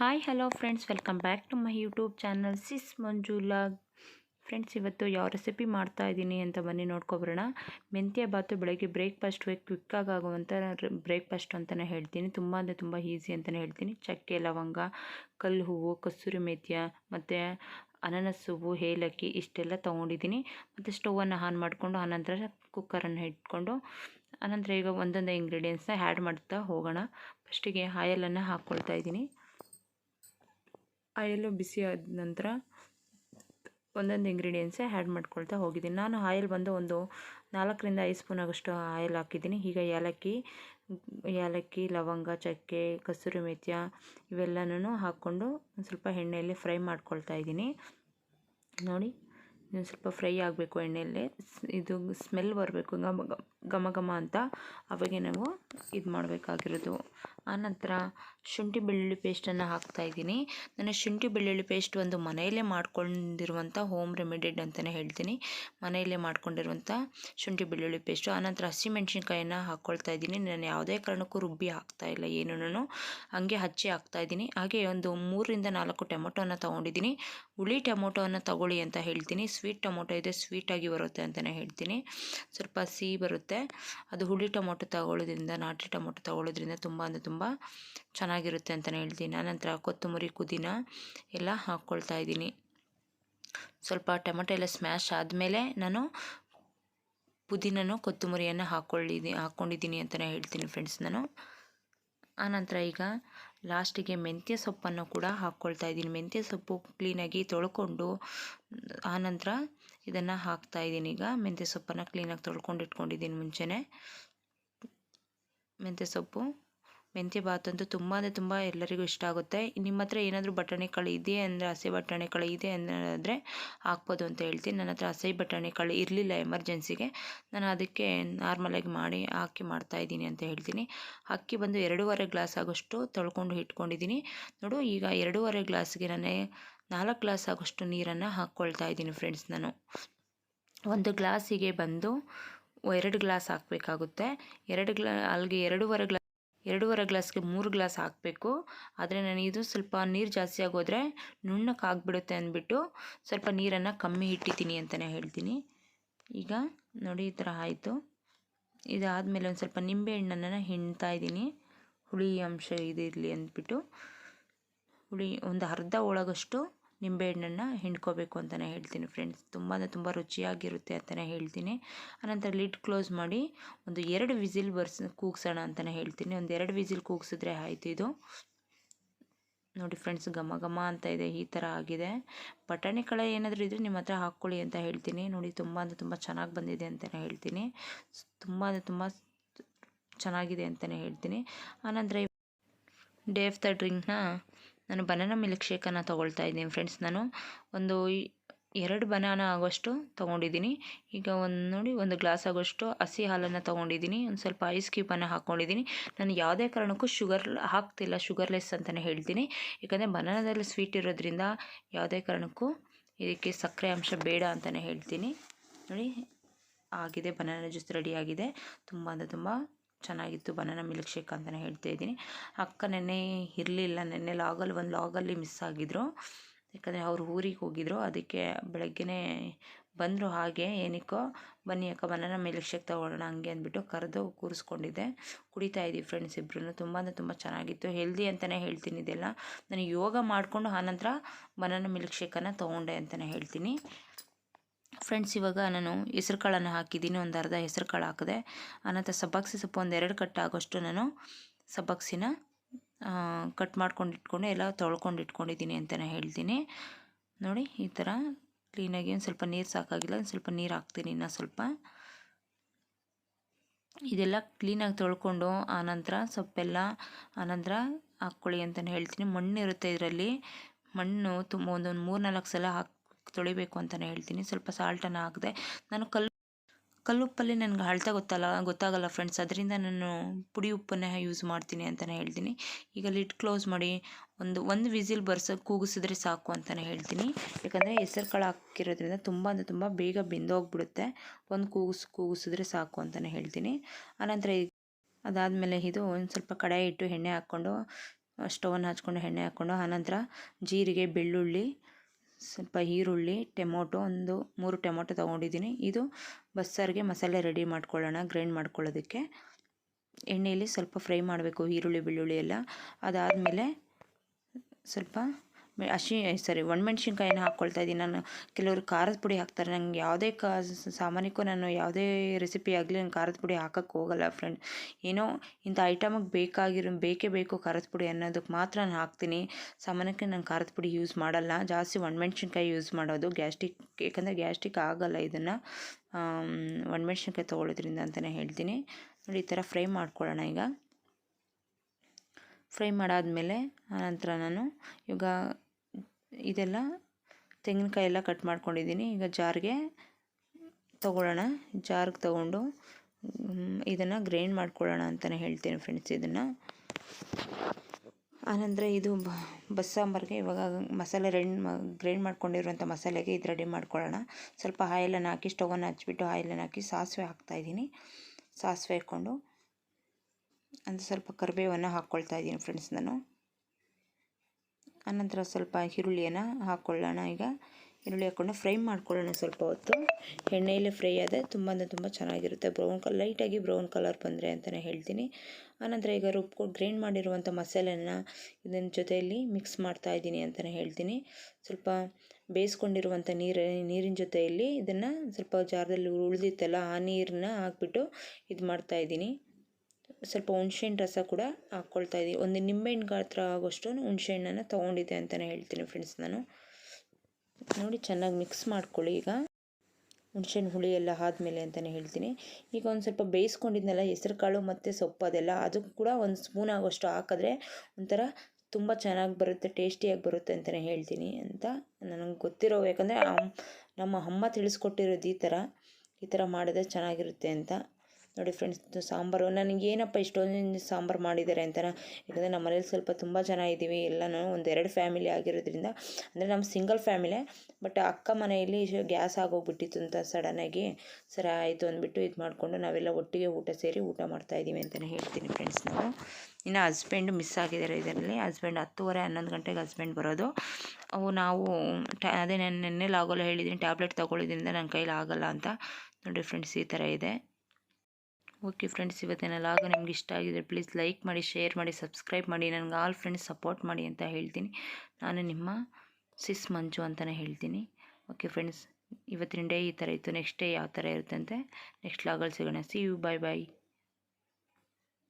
Hi hello friends welcome back to my YouTube channel sis Manjula friends ಇವತ್ತು ಯಾವ recipe ಮಾಡ್ತಾ ಇದ್ದೀನಿ ಅಂತ ಬನ್ನಿ ನೋಡ್ಕೊಬರೋಣ. ಮೆಂತ್ಯ ಬಾತು ಬೆಳಗ್ಗೆ ಬ್ರೇಕ್ಫಾಸ್ಟ್ ಕ್ವಿಕ್ಕಾಗಿ ಆಗುವಂಥ ಬ್ರೇಕ್ಫಾಸ್ಟ್ ಅಂತಲೇ ಹೇಳ್ತೀನಿ. ತುಂಬ ಅಂದರೆ ತುಂಬ ಈಸಿ ಅಂತಲೇ ಹೇಳ್ತೀನಿ. ಚಕ್ಕೆ, ಲವಂಗ, ಕಲ್ಲು ಹೂವು ಕಸೂರಿ ಮೆಂತ್ಯ ಮತ್ತು ಅನನಸ್ ಏಲಕ್ಕಿ ಇಷ್ಟೆಲ್ಲ ತೊಗೊಂಡಿದ್ದೀನಿ. ಮತ್ತು ಸ್ಟೌವನ್ನು ಆನ್ ಮಾಡಿಕೊಂಡು, ಆನಂತರ ಕುಕ್ಕರನ್ನು ಇಟ್ಕೊಂಡು, ಆನಂತರ ಈಗ ಒಂದೊಂದು ಇಂಗ್ರೀಡಿಯೆಂಟ್ಸ್ನ ಆ್ಯಡ್ ಮಾಡ್ತಾ ಹೋಗೋಣ. ಫಸ್ಟಿಗೆ ಆಯಲನ್ನು ಹಾಕ್ಕೊಳ್ತಾ ಇದ್ದೀನಿ. ಆಯಿಲು ಬಿಸಿ ಆದ ನಂತರ ಒಂದೊಂದು ಇಂಗ್ರೀಡಿಯೆಂಟ್ಸೇ ಆ್ಯಡ್ ಮಾಡ್ಕೊಳ್ತಾ ಹೋಗಿದ್ದೀನಿ. ನಾನು ಆಯಿಲ್ ಬಂದು ಒಂದು ನಾಲ್ಕರಿಂದ ಐದು ಸ್ಪೂನ್ ಆಗಷ್ಟು ಆಯಿಲ್ ಹಾಕಿದ್ದೀನಿ. ಈಗ ಏಲಕ್ಕಿ ಏಲಕ್ಕಿ, ಲವಂಗ, ಚಕ್ಕೆ ಕಸೂರಿ ಮೆಥ್ಯ ಇವೆಲ್ಲನೂ ಹಾಕ್ಕೊಂಡು ಒಂದು ಸ್ವಲ್ಪ ಎಣ್ಣೆಯಲ್ಲಿ ಫ್ರೈ ಮಾಡ್ಕೊಳ್ತಾ ಇದ್ದೀನಿ. ನೋಡಿ ಇನ್ನೊಂದು ಸ್ವಲ್ಪ ಫ್ರೈ ಆಗಬೇಕು ಎಣ್ಣೆಯಲ್ಲಿ. ಇದು ಸ್ಮೆಲ್ ಬರಬೇಕು, ಘಮ ಘಮ ಘಮ ಅಂತ ಅವಾಗೆ ನಾವು ಇದು ಮಾಡಬೇಕಾಗಿರೋದು ಆನಂತರ ಶುಂಠಿ ಬೆಳ್ಳುಳ್ಳಿ ಪೇಸ್ಟನ್ನು ಹಾಕ್ತಾಯಿದ್ದೀನಿ ನಾನು ಶುಂಠಿ ಬೆಳ್ಳುಳ್ಳಿ ಪೇಸ್ಟ್ ಒಂದು ಮನೆಯಲ್ಲೇ ಮಾಡ್ಕೊಂಡಿರುವಂಥ ಹೋಮ್ ರೆಮಿಡೆಡ್ ಅಂತಲೇ ಹೇಳ್ತೀನಿ. ಮನೆಯಲ್ಲೇ ಮಾಡ್ಕೊಂಡಿರುವಂಥ ಶುಂಠಿ ಬೆಳ್ಳುಳ್ಳಿ ಪೇಸ್ಟು. ಆನಂತರ ಹಸಿಮೆಣ್ಸಿನ್ಕಾಯನ್ನು ಹಾಕ್ಕೊಳ್ತಾ ಇದ್ದೀನಿ. ನಾನು ಯಾವುದೇ ಕಾರಣಕ್ಕೂ ರುಬ್ಬಿ ಹಾಕ್ತಾಯಿಲ್ಲ ಏನೂ ಹಾಗೆ ಹಚ್ಚಿ ಹಾಕ್ತಾ ಇದ್ದೀನಿ. ಹಾಗೆ ಒಂದು ಮೂರರಿಂದ ನಾಲ್ಕು ಟೊಮೊಟೊನ ತೊಗೊಂಡಿದ್ದೀನಿ. ಹುಳಿ ಟೊಮೊಟೊವನ್ನು ತಗೊಳ್ಳಿ ಅಂತ ಹೇಳ್ತೀನಿ. ಸ್ವೀಟ್ ಟೊಮೊಟೊ ಇದೆ ಸ್ವೀಟಾಗಿ ಬರುತ್ತೆ ಅಂತಲೇ ಹೇಳ್ತೀನಿ. ಸ್ವಲ್ಪ ಸಿಹಿ ಬರುತ್ತೆ. ಅದು ಹುಳಿ ಟೊಮೊಟೊ ತಗೊಳ್ಳೋದ್ರಿಂದ, ನಾಟಿ ಟೊಮೊಟೊ ತಗೊಳ್ಳೋದ್ರಿಂದ ತುಂಬ ಅಂದರೆ ತುಂಬ ಚೆನ್ನಾಗಿರುತ್ತೆ ಅಂತಲೇ ಹೇಳ್ತೀನಿ. ಆನಂತರ ಕೊತ್ತಂಬರಿ ಪುದೀನ ಎಲ್ಲ ಹಾಕ್ಕೊಳ್ತಾ ಇದ್ದೀನಿ. ಸ್ವಲ್ಪ ಟೊಮೆಟೊ ಎಲ್ಲ ಸ್ಮ್ಯಾಶ್ ಆದಮೇಲೆ ನಾನು ಪುದೀನನು ಕೊತ್ತಂಬರಿಯನ್ನು ಹಾಕ್ಕೊಳ್ಳಿದ್ದೀನಿ ಹಾಕ್ಕೊಂಡಿದ್ದೀನಿ ಅಂತಲೇ ಹೇಳ್ತೀನಿ ಫ್ರೆಂಡ್ಸ್ ನಾನು. ಆನಂತರ ಈಗ ಲಾಸ್ಟಿಗೆ ಮೆಂತ್ಯ ಸೊಪ್ಪನ್ನು ಕೂಡ ಹಾಕ್ಕೊಳ್ತಾ ಇದ್ದೀನಿ. ಮೆಂತ್ಯ ಸೊಪ್ಪು ಕ್ಲೀನಾಗಿ ತೊಳ್ಕೊಂಡು ಆನಂತರ ಇದನ್ನು ಹಾಕ್ತಾ ಇದ್ದೀನಿ ಈಗ. ಮೆಂತ್ಯ ಸೊಪ್ಪನ್ನು ಕ್ಲೀನಾಗಿ ತೊಳ್ಕೊಂಡು ಇಟ್ಕೊಂಡಿದ್ದೀನಿ ಮುಂಚೆನೇ. ಮೆಂತ್ಯ ಸೊಪ್ಪು ಮೆಂತ್ಯ ಬಾತ್ ಅಂತೂ ತುಂಬ ಅಂದರೆ ತುಂಬ ಎಲ್ಲರಿಗೂ ಇಷ್ಟ ಆಗುತ್ತೆ. ನಿಮ್ಮ ಹತ್ರ ಏನಾದರೂ ಬಟಾಣಿಕಾಳು ಇದೆಯಾ ಇದೆ ಅಂದರೆ ಹಸಿ ಬಟಾಣಿಕಾಳು ಇದೆ ಅಂದರೆ ಹಾಕ್ಬೋದು ಅಂತ ಹೇಳ್ತೀನಿ. ನನ್ನ ಹತ್ರ ಹಸಿ ಬಟಾಣಿಕಾಳು ಇರಲಿಲ್ಲ ಎಮರ್ಜೆನ್ಸಿಗೆ. ನಾನು ಅದಕ್ಕೆ ನಾರ್ಮಲಾಗಿ ಮಾಡಿ ಹಾಕಿ ಮಾಡ್ತಾಯಿದ್ದೀನಿ ಅಂತ ಹೇಳ್ತೀನಿ. ಅಕ್ಕಿ ಬಂದು ಎರಡೂವರೆ ಗ್ಲಾಸ್ ಆಗೋಷ್ಟು ತೊಳ್ಕೊಂಡು ಇಟ್ಕೊಂಡಿದ್ದೀನಿ. ನೋಡು, ಈಗ ಎರಡೂವರೆ ಗ್ಲಾಸ್ಗೆ ನಾನು ನಾಲ್ಕು ಗ್ಲಾಸ್ ಆಗೋಷ್ಟು ನೀರನ್ನು ಹಾಕ್ಕೊಳ್ತಾ ಇದ್ದೀನಿ ಫ್ರೆಂಡ್ಸ್ ನಾನು. ಒಂದು ಗ್ಲಾಸಿಗೆ ಬಂದು ಎರಡು ಗ್ಲಾಸ್ ಹಾಕಬೇಕಾಗುತ್ತೆ. ಎರಡು ಗ್ಲಾ ಅಲ್ಲಿಗೆ ಎರಡೂವರೆ ಗ್ಲಾಸ್ ಎರಡೂವರೆ ಗ್ಲಾಸ್ಗೆ ಮೂರು ಗ್ಲಾಸ್ ಹಾಕಬೇಕು. ಆದರೆ ನಾನು ಇದು ಸ್ವಲ್ಪ ನೀರು ಜಾಸ್ತಿ ಆಗೋದ್ರೆ ನುಣ್ಣಕ್ಕೆ ಆಗಿಬಿಡುತ್ತೆ ಅಂದ್ಬಿಟ್ಟು ಸ್ವಲ್ಪ ನೀರನ್ನು ಕಮ್ಮಿ ಇಟ್ಟಿದ್ದೀನಿ ಅಂತಲೇ ಹೇಳ್ತೀನಿ. ಈಗ ನೋಡಿ ಈ ಥರ ಆಯಿತು. ಇದಾದಮೇಲೆ ಒಂದು ಸ್ವಲ್ಪ ನಿಂಬೆಹಣ್ಣನ್ನು ಹಿಂಡ್ತಾ ಇದ್ದೀನಿ. ಹುಳಿ ಅಂಶ ಇದಿರಲಿ ಅಂದ್ಬಿಟ್ಟು. ಹುಳಿ ಒಂದು ಅರ್ಧ ಒಳಗಷ್ಟು ನಿಂಬೆಹಣ್ಣನ್ನು ಹಿಂಡ್ಕೋಬೇಕು ಅಂತಲೇ ಹೇಳ್ತೀನಿ ಫ್ರೆಂಡ್ಸ್ ತುಂಬ ಅಂದರೆ ತುಂಬ ರುಚಿಯಾಗಿರುತ್ತೆ ಅಂತಲೇ ಹೇಳ್ತೀನಿ. ಆನಂತರ ಲಿಡ್ ಕ್ಲೋಸ್ ಮಾಡಿ ಒಂದು ಎರಡು ವಿಸಿಲ್ ಬರ್ಸ್, ಕೂಗ್ಸೋಣ ಅಂತಲೇ ಹೇಳ್ತೀನಿ. ಒಂದು ಎರಡು ವಿಸಿಲ್ ಕೂಗ್ಸಿದ್ರೆ ಆಯಿತು ಇದು. ನೋಡಿ ಫ್ರೆಂಡ್ಸ್ ಘಮ ಘಮ ಅಂತ ಇದೆ, ಈ ಥರ ಆಗಿದೆ. ಬಟಾಣಿ ಕಳೆ ಏನಾದರೂ ಇದ್ದರೆ ನಿಮ್ಮ ಹತ್ರ ಹಾಕ್ಕೊಳ್ಳಿ ಅಂತ ಹೇಳ್ತೀನಿ. ನೋಡಿ ತುಂಬ ಅಂದರೆ ತುಂಬ ಚೆನ್ನಾಗಿ ಬಂದಿದೆ ಅಂತಲೇ ಹೇಳ್ತೀನಿ. ತುಂಬ ಅಂದರೆ ತುಂಬ ಚೆನ್ನಾಗಿದೆ ಅಂತಲೇ ಹೇಳ್ತೀನಿ. ಆನಂತರ ಡೇ ಆಫ್ ದ ಡ್ರಿಂಕ್ನ ನಾನು ಬನಾನಾ ಮಿಲ್ಕ್ ಶೇಕನ್ನು ತೊಗೊಳ್ತಾ ಇದ್ದೀನಿ ಫ್ರೆಂಡ್ಸ್ ನಾನು ಒಂದು ಎರಡು ಬನಾನ ಆಗೋಷ್ಟು ತೊಗೊಂಡಿದ್ದೀನಿ. ಈಗ ಒಂದು ನೋಡಿ, ಒಂದು ಗ್ಲಾಸ್ ಆಗೋಷ್ಟು ಹಸಿ ಹಾಲನ್ನು ತೊಗೊಂಡಿದ್ದೀನಿ. ಒಂದು ಸ್ವಲ್ಪ ಐಸ್ ಕ್ಯೂಬನ್ನು ಹಾಕ್ಕೊಂಡಿದ್ದೀನಿ ನಾನು ಯಾವುದೇ ಕಾರಣಕ್ಕೂ ಶುಗರ್ ಹಾಕ್ತಿಲ್ಲ ಶುಗರ್ಲೆಸ್ ಅಂತಲೇ ಹೇಳ್ತೀನಿ. ಯಾಕಂದರೆ ಬನಾನದಲ್ಲಿ ಸ್ವೀಟ್ ಇರೋದ್ರಿಂದ ಯಾವುದೇ ಕಾರಣಕ್ಕೂ ಇದಕ್ಕೆ ಸಕ್ಕರೆ ಅಂಶ ಬೇಡ ಅಂತಲೇ ಹೇಳ್ತೀನಿ. ನೋಡಿ, ಆಗಿದೆ ಬನಾನ ಜ್ಯೂಸ್ ರೆಡಿ ಆಗಿದೆ. ತುಂಬ ಅಂದರೆ ತುಂಬ ಚೆನ್ನಾಗಿತ್ತು ಬನಾನ ಮಿಲ್ಕ್ ಶೇಕ್ ಅಂತಲೇ ಹೇಳ್ತಾ ಇದ್ದೀನಿ. ಅಕ್ಕ ನೆನ್ನೆ ಇರಲಿಲ್ಲ, ನೆನ್ನೆ ಲಾಗಲ್ಲಿ ಒಂದು ಲಾಗಲ್ಲಿ ಮಿಸ್ ಆಗಿದ್ದರು ಯಾಕಂದರೆ ಅವ್ರು ಊರಿಗೆ ಹೋಗಿದ್ರು, ಅದಕ್ಕೆ ಬೆಳಗ್ಗೆನೇ ಬಂದರು ಹಾಗೆ, ಏನಕ್ಕೋ, ಬನ್ನಿ ಅಕ್ಕ ಬನಾನ ಮಿಲ್ಕ್ ಶೇಕ್ ತೊಗೊಳ್ಳೋಣ ಹಂಗೆ ಅಂದ್ಬಿಟ್ಟು ಕರೆದು ಕೂರಿಸ್ಕೊಂಡಿದ್ದೆ. ಕುಡಿತಾ ಇದ್ದೀವಿ ಫ್ರೆಂಡ್ಸ್ ಇಬ್ಬರು ತುಂಬ ಅಂದರೆ ತುಂಬ ಚೆನ್ನಾಗಿತ್ತು. ಹೆಲ್ದಿ ಅಂತಲೇ ಹೇಳ್ತೀನಿ ಇದೆಲ್ಲ. ನಾನು ಯೋಗ ಮಾಡಿಕೊಂಡು ಆನಂತರ ಬನಾನ ಮಿಲ್ಕ್ ಶೇಕನ್ನು ತೊಗೊಂಡೆ ಅಂತಲೇ ಹೇಳ್ತೀನಿ. ಫ್ರೆಂಡ್ಸ್ ಇವಾಗ ನಾನು ಹೆಸ್ರು ಕಾಳನ್ನು ಹಾಕಿದ್ದೀನಿ. ಒಂದು ಅರ್ಧ ಹೆಸ್ರು ಕಾಳು ಹಾಕಿದೆ. ಆನಂತರ ಸಬ್ಬಕ್ಸಿ ಸೊಪ್ಪು ಒಂದು ಎರಡು ಕಟ್ ಆಗೋಷ್ಟು ನಾನು ಸಬ್ಬಕ್ಸಿನ ಕಟ್ ಮಾಡ್ಕೊಂಡು ಇಟ್ಕೊಂಡು ಎಲ್ಲ ತೊಳ್ಕೊಂಡು ಇಟ್ಕೊಂಡಿದ್ದೀನಿ ಅಂತಲೇ ಹೇಳ್ತೀನಿ. ನೋಡಿ, ಈ ಥರ ಕ್ಲೀನಾಗಿ ಒಂದು ಸ್ವಲ್ಪ ನೀರು ಸಾಕಾಗಿಲ್ಲ. ಒಂದು ಸ್ವಲ್ಪ ನೀರು ಹಾಕ್ತೀನಿ ಇನ್ನೂ ಸ್ವಲ್ಪ. ಇದೆಲ್ಲ ಕ್ಲೀನಾಗಿ ತೊಳ್ಕೊಂಡು ಆನಂತರ ಸೊಪ್ಪೆಲ್ಲ ಆನಂತರ ಹಾಕ್ಕೊಳ್ಳಿ ಅಂತಲೇ ಹೇಳ್ತೀನಿ. ಮಣ್ಣು ಇರುತ್ತೆ ಇದರಲ್ಲಿ. ಮಣ್ಣು ತುಂಬ, ಒಂದೊಂದು ಮೂರು ನಾಲ್ಕು ಸಲ ಹಾಕಿ ತೊಳಿಬೇಕು ಅಂತಲೇ ಹೇಳ್ತೀನಿ. ಸ್ವಲ್ಪ ಸಾಲ್ಟನ್ನು ಹಾಕಿದೆ ನಾನು ಕಲ್ಲು ಕಲ್ಲುಪ್ಪಲ್ಲಿ ನನಗೆ ಅಳ್ತಾ ಗೊತ್ತಲ್ಲ, ಗೊತ್ತಾಗಲ್ಲ ಫ್ರೆಂಡ್ಸ್ ಅದರಿಂದ ನಾನು ಪುಡಿ ಉಪ್ಪನ್ನೇ ಯೂಸ್ ಮಾಡ್ತೀನಿ ಅಂತಲೇ ಹೇಳ್ತೀನಿ. ಈಗ ಲಿಡ್ ಕ್ಲೋಸ್ ಮಾಡಿ ಒಂದು ಒಂದು ವಿಸಿಲ್ ಬರ್ಸ ಕೂಗಿಸಿದ್ರೆ ಸಾಕು ಅಂತಲೇ ಹೇಳ್ತೀನಿ. ಯಾಕಂದರೆ ಹೆಸರು ಕಾಳು ಹಾಕಿರೋದ್ರಿಂದ ತುಂಬ ಅಂದರೆ ತುಂಬ ಬೇಗ ಬೆಂದೋಗ್ಬಿಡುತ್ತೆ. ಒಂದು ಕೂಗಿಸ್, ಕೂಗಿಸಿದ್ರೆ ಸಾಕು ಅಂತಲೇ ಹೇಳ್ತೀನಿ. ಆನಂತರ ಅದಾದಮೇಲೆ ಇದು ಒಂದು ಸ್ವಲ್ಪ ಕಡಾಯಿ ಇಟ್ಟು ಎಣ್ಣೆ ಹಾಕ್ಕೊಂಡು ಸ್ಟವನ್ನು ಹಚ್ಕೊಂಡು ಎಣ್ಣೆ ಹಾಕ್ಕೊಂಡು, ಆನಂತರ ಜೀರಿಗೆ, ಬೆಳ್ಳುಳ್ಳಿ ಸ್ವಲ್ಪ ಈರುಳ್ಳಿ, ಟೊಮೊಟೊ ಒಂದು ಮೂರು ಟೊಮೊಟೊ ತೊಗೊಂಡಿದ್ದೀನಿ. ಇದು ಬಸ್ಸಾರಿಗೆ ಮಸಾಲೆ ರೆಡಿ ಮಾಡ್ಕೊಳ್ಳೋಣ, ಗ್ರೈಂಡ್ ಮಾಡ್ಕೊಳ್ಳೋದಕ್ಕೆ. ಎಣ್ಣೆಯಲ್ಲಿ ಸ್ವಲ್ಪ ಫ್ರೈ ಮಾಡಬೇಕು, ಈರುಳ್ಳಿ, ಬೆಳ್ಳುಳ್ಳಿ ಎಲ್ಲ. ಅದಾದಮೇಲೆ ಸ್ವಲ್ಪ ಹಸಿ ಸಾರಿ ಒಣಮೆಣ್ಸಿನ್ಕಾಯಿನ ಹಾಕ್ಕೊಳ್ತಾ ಇದ್ದೀನಿ. ನಾನು ಕೆಲವರು ಖಾರದ ಪುಡಿ ಹಾಕ್ತಾರೆ. ನನಗೆ ಯಾವುದೇ ಕಾ ಸಾಮಾನ್ಯಕ್ಕೂ ನಾನು ಯಾವುದೇ ರೆಸಿಪಿ ಆಗಲಿ ನಾನು ಖಾರದ ಪುಡಿ ಹಾಕಕ್ಕೆ ಹೋಗಲ್ಲ ಫ್ರೆಂಡ್ ಏನೋ ಇಂಥ ಐಟಮಿಗೆ ಬೇಕಾಗಿರೋ, ಬೇಕೇ ಬೇಕು ಖಾರದ ಪುಡಿ ಅನ್ನೋದಕ್ಕೆ ಮಾತ್ರ ನಾನು ಹಾಕ್ತೀನಿ. ಸಾಮಾನ್ಯಕ್ಕೆ ನಾನು ಖಾರದ ಪುಡಿ ಯೂಸ್ ಮಾಡಲ್ಲ. ಜಾಸ್ತಿ ಒಣಮೆಣ್ಸಿನ್ಕಾಯಿ ಯೂಸ್ ಮಾಡೋದು ಗ್ಯಾಸ್ಟಿಕ್ ಯಾಕಂದರೆ ಗ್ಯಾಸ್ಟಿಕ್ ಆಗಲ್ಲ ಇದನ್ನು. ಒಣಮೆಣ್ಸಿನ್ಕಾಯಿ ತೊಗೊಳ್ಳೋದ್ರಿಂದ ಅಂತಲೇ ಹೇಳ್ತೀನಿ. ನೋಡಿ, ಈ ಥರ ಫ್ರೈ ಮಾಡ್ಕೊಳ್ಳೋಣ ಈಗ. ಫ್ರೈ ಮಾಡಾದಮೇಲೆ, ಆನಂತರ ನಾನು ಇವಾಗ ಇದೆಲ್ಲ ತೆಂಗಿನಕಾಯಿ ಎಲ್ಲ ಕಟ್ ಮಾಡ್ಕೊಂಡಿದ್ದೀನಿ. ಈಗ ಜಾರ್ಗೆ ತಗೊಳ್ಳೋಣ. ಜಾರ್ಗೆ ತಗೊಂಡು ಇದನ್ನು ಗ್ರೈಂಡ್ ಮಾಡ್ಕೊಳ್ಳೋಣ ಅಂತಲೇ ಹೇಳ್ತೀನಿ ಫ್ರೆಂಡ್ಸ್ ಇದನ್ನು. ಆನಂತರ ಇದು ಬಸ್ಸಾಂಬಾರಿಗೆ ಇವಾಗ ಮಸಾಲೆ ರೆಡಿ ಗ್ರೈಂಡ್ ಮಾಡ್ಕೊಂಡಿರುವಂಥ ಮಸಾಲೆಗೆ ಇದು ರೆಡಿ ಮಾಡ್ಕೊಳ್ಳೋಣ. ಸ್ವಲ್ಪ ಆಯಿಲನ್ನು ಹಾಕಿ ಸ್ಟವನ್ನು ಹಚ್ಬಿಟ್ಟು ಆಯಿಲನ್ನು ಹಾಕಿ ಸಾಸಿವೆ ಹಾಕ್ತಾಯಿದ್ದೀನಿ ಸಾಸಿವೆ ಹಾಕ್ಕೊಂಡು, ಅಂದರೆ ಸ್ವಲ್ಪ ಕರಿಬೇವನ್ನು ಹಾಕ್ಕೊಳ್ತಾ ಇದ್ದೀನಿ ಫ್ರೆಂಡ್ಸ್ ನಾನು. ಆನಂತರ ಸ್ವಲ್ಪ ಈರುಳ್ಳಿಯನ್ನು ಹಾಕ್ಕೊಳ್ಳೋಣ ಈಗ. ಈರುಳ್ಳಿ ಹಾಕ್ಕೊಂಡು ಫ್ರೈ ಮಾಡ್ಕೊಳ್ಳೋಣ ಸ್ವಲ್ಪ ಹೊತ್ತು. ಎಣ್ಣೆಯಲ್ಲಿ ಫ್ರೈ ಆದರೆ ತುಂಬ ಅಂದರೆ ತುಂಬ ಚೆನ್ನಾಗಿರುತ್ತೆ. ಬ್ರೌನ್ ಕಲರ್ ಲೈಟಾಗಿ ಬ್ರೌನ್ ಕಲರ್ ಬಂದರೆ ಅಂತಲೇ ಹೇಳ್ತೀನಿ. ಆನಂತರ ಈಗ ರುಬ್ಕೊಂಡು ಗ್ರೈಂಡ್ ಮಾಡಿರುವಂಥ ಮಸಾಲೆಯನ್ನು ಇದನ್ನ ಜೊತೆಯಲ್ಲಿ ಮಿಕ್ಸ್ ಮಾಡ್ತಾ ಇದ್ದೀನಿ ಅಂತಲೇ ಹೇಳ್ತೀನಿ. ಸ್ವಲ್ಪ ಬೇಯಿಸ್ಕೊಂಡಿರುವಂಥ ನೀರು, ನೀರಿನ ಜೊತೆಯಲ್ಲಿ ಇದನ್ನು ಸ್ವಲ್ಪ ಜಾರದಲ್ಲಿ ಉಳಿದಿತ್ತಲ್ಲ ಆ ನೀರನ್ನ ಹಾಕ್ಬಿಟ್ಟು ಇದು ಮಾಡ್ತಾಯಿದ್ದೀನಿ ಸ್ವಲ್ಪ ಹುಣ್ಸೆಹಣ್ಣು ರಸ ಕೂಡ ಹಾಕ್ಕೊಳ್ತಾ ಇದ್ದೀವಿ ಒಂದು ನಿಂಬೆಹಣ್ಣು ಗಾತ್ರ ಆಗೋಷ್ಟು ಹುಣ್ಸೆಹಣ್ಣನ್ನು ತೊಗೊಂಡಿದ್ದೆ ಅಂತಲೇ ಹೇಳ್ತೀನಿ ಫ್ರೆಂಡ್ಸ್ ನಾನು. ನೋಡಿ ಚೆನ್ನಾಗಿ ಮಿಕ್ಸ್ ಮಾಡ್ಕೊಳ್ಳಿ ಈಗ. ಹುಣ್ಸೆಹಣ್ಣು ಹುಳಿ ಎಲ್ಲ ಆದಮೇಲೆ ಅಂತಲೇ ಹೇಳ್ತೀನಿ. ಈಗ ಒಂದು ಸ್ವಲ್ಪ ಬೇಯಿಸ್ಕೊಂಡಿದ್ನಲ್ಲ ಹೆಸ್ರು ಕಾಳು ಮತ್ತು ಸೊಪ್ಪು ಅದೆಲ್ಲ ಅದು ಕೂಡ ಒಂದು ಸ್ಪೂನ್ ಆಗೋಷ್ಟು ಹಾಕಿದ್ರೆ ಒಂಥರ ತುಂಬ ಚೆನ್ನಾಗಿ ಬರುತ್ತೆ ಟೇಸ್ಟಿಯಾಗಿ ಬರುತ್ತೆ ಅಂತಲೇ ಹೇಳ್ತೀನಿ ಅಂತ ನನಗೆ ಗೊತ್ತಿರೋ ಯಾಕಂದರೆ ನಮ್ಮ ಅಮ್ಮ ತಿಳಿಸ್ಕೊಟ್ಟಿರೋದು ಈ ಥರ ಈ ಥರ ಮಾಡಿದ್ರೆ ಚೆನ್ನಾಗಿರುತ್ತೆ ಅಂತ. ನೋಡಿ ಫ್ರೆಂಡ್ಸ್ ಸಾಂಬಾರು. ನನಗೆ ಏನಪ್ಪ ಇಷ್ಟೊಂದು ಸಾಂಬಾರು ಮಾಡಿದ್ದಾರೆ ಅಂತ ಯಾಕಂದರೆ ನಮ್ಮ ಮನೇಲಿ ಸ್ವಲ್ಪ ತುಂಬ ಜನ ಇದ್ದೀವಿ. ಎಲ್ಲನೂ ಒಂದೆರಡು ಫ್ಯಾಮಿಲಿ ಆಗಿರೋದ್ರಿಂದ. ಅಂದರೆ ನಮ್ಮ ಸಿಂಗಲ್ ಫ್ಯಾಮಿಲಿ ಬಟ್ ಅಕ್ಕ ಮನೆಯಲ್ಲಿ ಗ್ಯಾಸ್ ಆಗೋಗ್ಬಿಟ್ಟಿತ್ತು ಅಂತ ಸಡನ್ನಾಗಿ ಸರಿ, ಆಯಿತು ಅಂದ್ಬಿಟ್ಟು ಇದು ಮಾಡಿಕೊಂಡು ನಾವೆಲ್ಲ ಒಟ್ಟಿಗೆ ಊಟ ಸೇರಿ ಊಟ ಮಾಡ್ತಾಯಿದ್ದೀವಿ ಅಂತಲೇ ಹೇಳ್ತೀನಿ ಫ್ರೆಂಡ್ಸ್ ನಾವು. ಇನ್ನು ಹಸ್ಬೆಂಡ್ ಮಿಸ್ ಆಗಿದ್ದಾರೆ ಇದರಲ್ಲಿ. ಹಸ್ಬೆಂಡ್ ಹತ್ತುವರೆ, ಹನ್ನೊಂದು ಗಂಟೆಗೆ ಹಸ್ಬೆಂಡ್ ಬರೋದು. ಅವು ನಾವು ಅದೇ ನಾನು ನೆನ್ನೆಲ್ಲ ಆಗೋಲ್ಲ ಹೇಳಿದ್ದೀನಿ ಟ್ಯಾಬ್ಲೆಟ್ ತೊಗೊಳಿದ್ರಿಂದ ನನ್ನ ಕೈಲಿ ಆಗಲ್ಲ ಅಂತ. ನೋಡಿ ಫ್ರೆಂಡ್ಸ್ ಈ ಥರ ಇದೆ. ಓಕೆ ಫ್ರೆಂಡ್ಸ್ ಇವತ್ತಿನ ಲಾಗ ನಿಮ್ಗೆ ಇಷ್ಟ ಆಗಿದೆ ಪ್ಲೀಸ್ ಲೈಕ್ ಮಾಡಿ ಶೇರ್ ಮಾಡಿ ಸಬ್ಸ್ಕ್ರೈಬ್ ಮಾಡಿ, ನನಗೆ ಆಲ್ ಫ್ರೆಂಡ್ಸ್ ಸಪೋರ್ಟ್ ಮಾಡಿ ಅಂತ ಹೇಳ್ತೀನಿ. ನಾನು ನಿಮ್ಮ ಸಿಸ್ ಮಂಜು ಅಂತಲೇ ಹೇಳ್ತೀನಿ. ಓಕೆ ಫ್ರೆಂಡ್ಸ್ ಇವತ್ತಿನ ಡೇ ಈ ಥರ ಇತ್ತು. ನೆಕ್ಸ್ಟ್ ಡೇ ಯಾವ ಥರ ಇರುತ್ತೆ ಅಂತೆ ನೆಕ್ಸ್ಟ್ ಲಾಗಲ್ಲಿ ಸಿಗೋಣ. C you bye bye